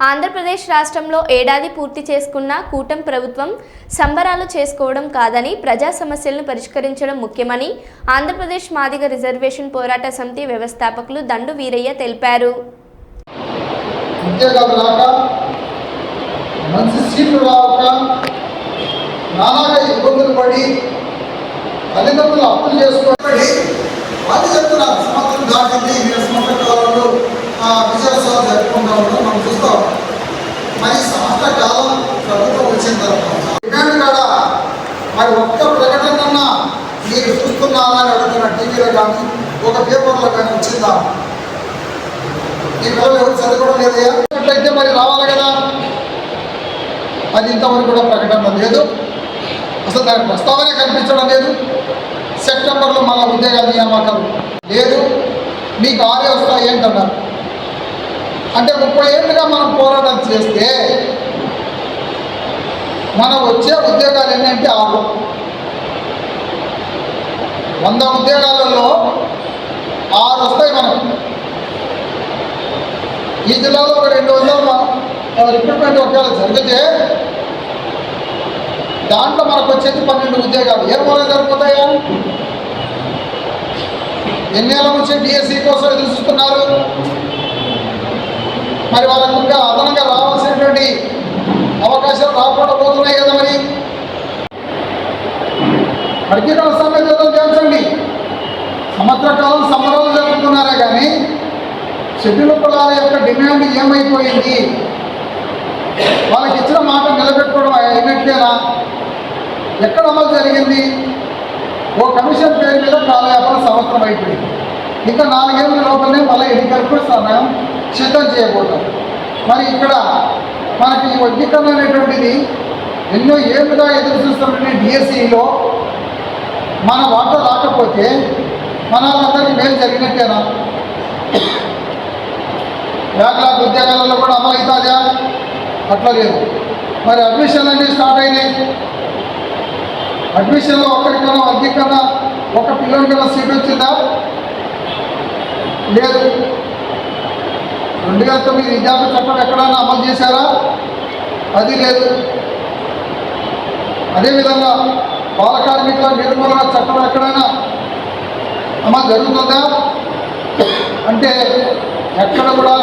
ఆంధ్రప్రదేశ్ రాష్ట్రంలో ఏడాది పూర్తి చేసుకున్న కూటమి ప్రభుత్వం సంబరాలు చేసుకోవడం కాదని ప్రజా సమస్యలను పరిష్కరించడం ముఖ్యమని ఆంధ్రప్రదేశ్ మాదిగ రిజర్వేషన్ పోరాట సమితి వ్యవస్థాపకులు దండు వీరయ్య తెలిపారు. మంచి సీట్లు నానాగా ఇబ్బందులు పడి తల్లిదండ్రులు అప్పులు చేసుకోబడి వాళ్ళు చెప్తున్నారు సంవత్సరం దాటింది మీరు సంవత్సర కాలంలో విజయోత్సవం జరుపుకుంటా ఉన్నాం మనం చూస్తాం మరి సంవత్సర కాలం ప్రభుత్వం వచ్చిన తర్వాత డిమాండ్ కాడ మరి ఒక్క ప్రకటన మీరు చూస్తున్నారా అని అడుగుతున్న టీవీలో కానీ ఒక పేపర్లో కానీ వచ్చిందా? ఈ పిల్లలు ఎవరు చదువుకోవడం లేదయ్యా? అట్లయితే మరి రావాలి కదా. అది ఇంతవరకు కూడా ప్రకటన లేదు. అసలు దాని ప్రస్తావనే కనిపించడం లేదు. సెప్టెంబర్లో మళ్ళీ ఉద్యోగాల నియామకాలు లేదు. మీకు ఆరే వస్తాయి ఏంటన్నారు అంటే ముప్పై ఏళ్ళుగా మనం పోరాటం చేస్తే మన వచ్చే ఉద్యోగాలు ఏంటంటే ఆరు. వంద ఉద్యోగాలలో ఆరు వస్తాయి మనం ఈ జిల్లాలో ఒక రెండు వందల రిక్రూట్మెంట్ ఒకవేళ జరిగితే దాంట్లో మనకు వచ్చేది పన్నెండు ఉద్యోగాలు. ఏ మూల సరిపోతాయా? ఎన్నేళ్ళ నుంచి డిఎస్సి కోసం ఎదురు చూస్తున్నారు? మరి వాళ్ళకు ఇంకా అదనంగా రావాల్సినటువంటి అవకాశాలు రాకుండా పోతున్నాయి కదా మరి వర్గీకరణ సమ్మె చేర్చండి. సంవత్సరకాలం సమరాలు సంబరాలు జరుపుతున్నారే కానీ షెడ్యూల్ కులాల యొక్క డిమాండ్ ఏమైపోయింది? వాళ్ళకి ఇచ్చిన మాట నిలబెట్టుకోవడం అయినట్లేనా ఎక్కడ అమలు జరిగింది? ఓ కమిషన్ పేరు మీద కాలయాపన సంవత్సరం అయిపోయింది. ఇంకా నాలుగేళ్ళ లోపలనే మళ్ళీ ఎన్నికలకు సమయం సిద్ధం చేయబోతాం. మరి ఇక్కడ మనకి వర్గీకరణ అనేటువంటిది ఎన్నో ఏళ్ళుగా ఎదురు చూస్తున్నటువంటి డిఎస్సిలో మన వాట రాకపోతే మన మేలు జరిగినట్టేనా? బ్యాక్లాగ్ ఉద్యోగాలలో కూడా అమలు అవుతుందా అట్లా లేదు. మరి అడ్మిషన్లు అన్నీ స్టార్ట్ అయినాయి. అడ్మిషన్లో ఒక్కరికన్నా వర్గీకరణ ఒక పిల్లలకన్నా సీట్ వచ్చిందా? లేదు. రెండు వేల తొమ్మిది విద్యార్థి చట్టం ఎక్కడైనా అమలు చేశారా? అది లేదు. అదేవిధంగా బాల కార్మికుల నిర్మూలన చట్టం ఎక్కడైనా అమ్మ జరుగుతుందా? అంటే ఎక్కడ కూడా